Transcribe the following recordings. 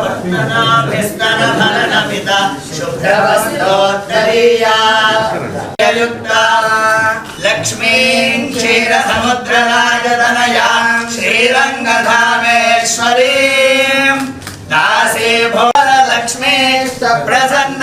వర్తనాభిస్తనభరణమిత శుభ్రవస్తోత్తరీయా లక్ష్మీం క్షీరసముద్రరాజతనయా శ్రీరంగధామేశ్వరీం దాసే భోర లక్ష్మీష్ట ప్రసన్న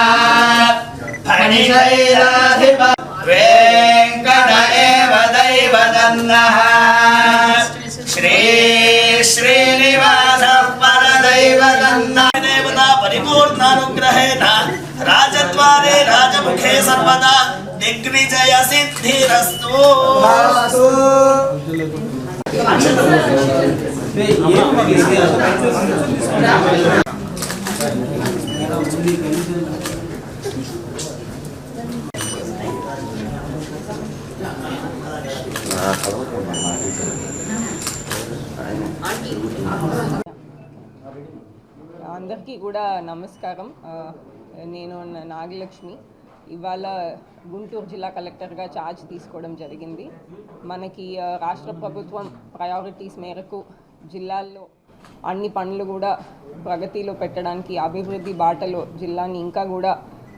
शनिशैराधिप वेङ्कट एव दैवदन्नः श्री राजद्वारे राजमुखे सर्वदा दिग्विजय सिद्धिरस्तु ये అందరికీ కూడా నమస్కారం. నేను నాగలక్ష్మి. ఇవాళ గుంటూరు జిల్లా కలెక్టర్గా ఛార్జ్ తీసుకోవడం జరిగింది. మనకి రాష్ట్ర ప్రభుత్వం ప్రయారిటీస్ మేరకు జిల్లాల్లో అన్ని పనులు కూడా ప్రగతిలో పెట్టడానికి అభివృద్ధి బాటలో జిల్లాని ఇంకా కూడా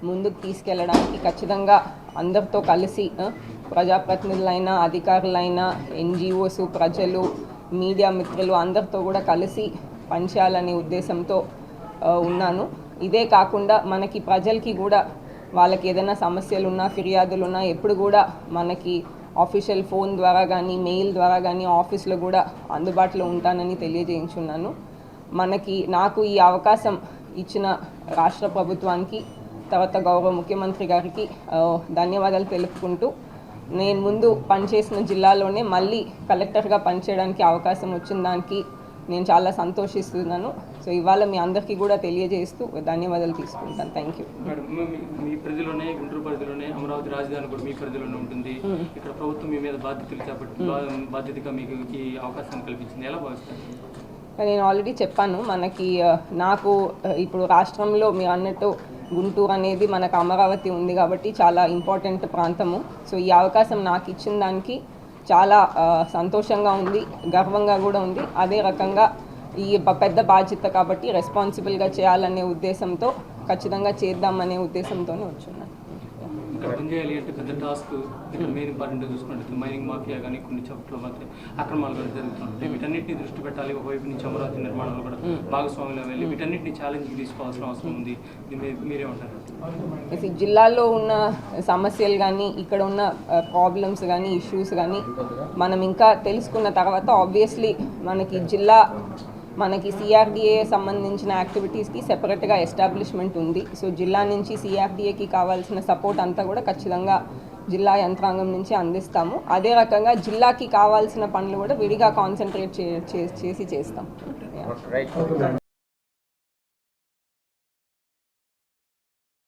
ముందుకు తీసుకెళ్ళడానికి ఖచ్చితంగా అందరితో కలిసి ప్రజాప్రతినిధులైనా అధికారులైనా ఎన్జిఓస్ ప్రజలు మీడియా మిత్రులు అందరితో కూడా కలిసి పనిచేయాలనే ఉద్దేశంతో ఉన్నాను. ఇదే కాకుండా మనకి ప్రజలకి కూడా వాళ్ళకి ఏదైనా సమస్యలు ఉన్నా ఫిర్యాదులు ఉన్నా ఎప్పుడు కూడా మనకి ఆఫీషియల్ ఫోన్ ద్వారా కానీ మెయిల్ ద్వారా కానీ ఆఫీస్లో కూడా అందుబాటులో ఉంటానని తెలియజేయించున్నాను. మనకి నాకు ఈ అవకాశం ఇచ్చిన రాష్ట్ర ప్రభుత్వానికి తర్వాత గౌరవ ముఖ్యమంత్రి గారికి ధన్యవాదాలు తెలుపుకుంటూ నేను ముందు పనిచేసిన జిల్లాలోనే మళ్ళీ కలెక్టర్గా పనిచేయడానికి అవకాశం వచ్చిన దానికి నేను చాలా సంతోషిస్తున్నాను. సో ఇవాళ మీ అందరికీ కూడా తెలియజేస్తూ ధన్యవాదాలు తీసుకుంటాను. Thank you. మీ- పరిధిలోనే గుంటూరు పరిధిలోనే అమరావతి రాజధాని కూడా మీ పరిధిలోనే ఉంటుంది. ఇక్కడ ప్రభుత్వం మీ మీద బాధ్యతలు చేపట్టి బాధ్యతగా మీకు ఈ అవకాశాన్ని కల్పించింది. ఎలా భావిస్తారు? నేను ఆల్రెడీ చెప్పాను మనకి నాకు ఇప్పుడు రాష్ట్రంలో మీరు అన్నట్టు గుంటూరు అనేది మనకు అమరావతి ఉంది కాబట్టి చాలా ఇంపార్టెంట్ ప్రాంతము. సో ఈ అవకాశం నాకు ఇచ్చిన దానికి చాలా సంతోషంగా ఉంది గర్వంగా కూడా ఉంది. అదే రకంగా ఈ పెద్ద బాధ్యత కాబట్టి రెస్పాన్సిబుల్గా చేయాలనే ఉద్దేశంతో ఖచ్చితంగా చేద్దామనే ఉద్దేశంతోనే వచ్చున్నాను. ఇక్కడ పనిచేయాలి అంటే పెద్ద టాస్క్ ఇక్కడ మెయిన్ ఇంపార్టెంట్ చూసుకుంటే మైనింగ్ మాఫియా కానీ కొన్ని చోట్ల మాత్రం అక్రమాలు కూడా జరుగుతుంటాయి. వీటన్నిటిని దృష్టి పెట్టాలి. ఒకవైపు నుంచి అమరావతి నిర్మాణంలో కూడా భాగస్వామ్యంలో వెళ్ళి వీటన్నిటిని ఛాలెంజ్కి తీసుకోవాల్సిన అవసరం ఉంది. ఇది మీ- మీరేమంటారు జిల్లాలో ఉన్న సమస్యలు కానీ ఇక్కడ ఉన్న ప్రాబ్లమ్స్ కానీ ఇష్యూస్ కానీ మనం ఇంకా తెలుసుకున్న తర్వాత ఆబ్వియస్లీ మనకి జిల్లా మనకి సిఆర్డిఏ సంబంధించిన యాక్టివిటీస్కి సెపరేట్గా ఎస్టాబ్లిష్మెంట్ ఉంది. సో జిల్లా నుంచి సిఆర్డిఏకి కావాల్సిన సపోర్ట్ అంతా కూడా ఖచ్చితంగా జిల్లా యంత్రాంగం నుంచి అందిస్తాము. అదే రకంగా జిల్లాకి కావాల్సిన పనులు కూడా విడిగా కాన్సన్ట్రేట్ చే చే- చేసి చేస్తాం.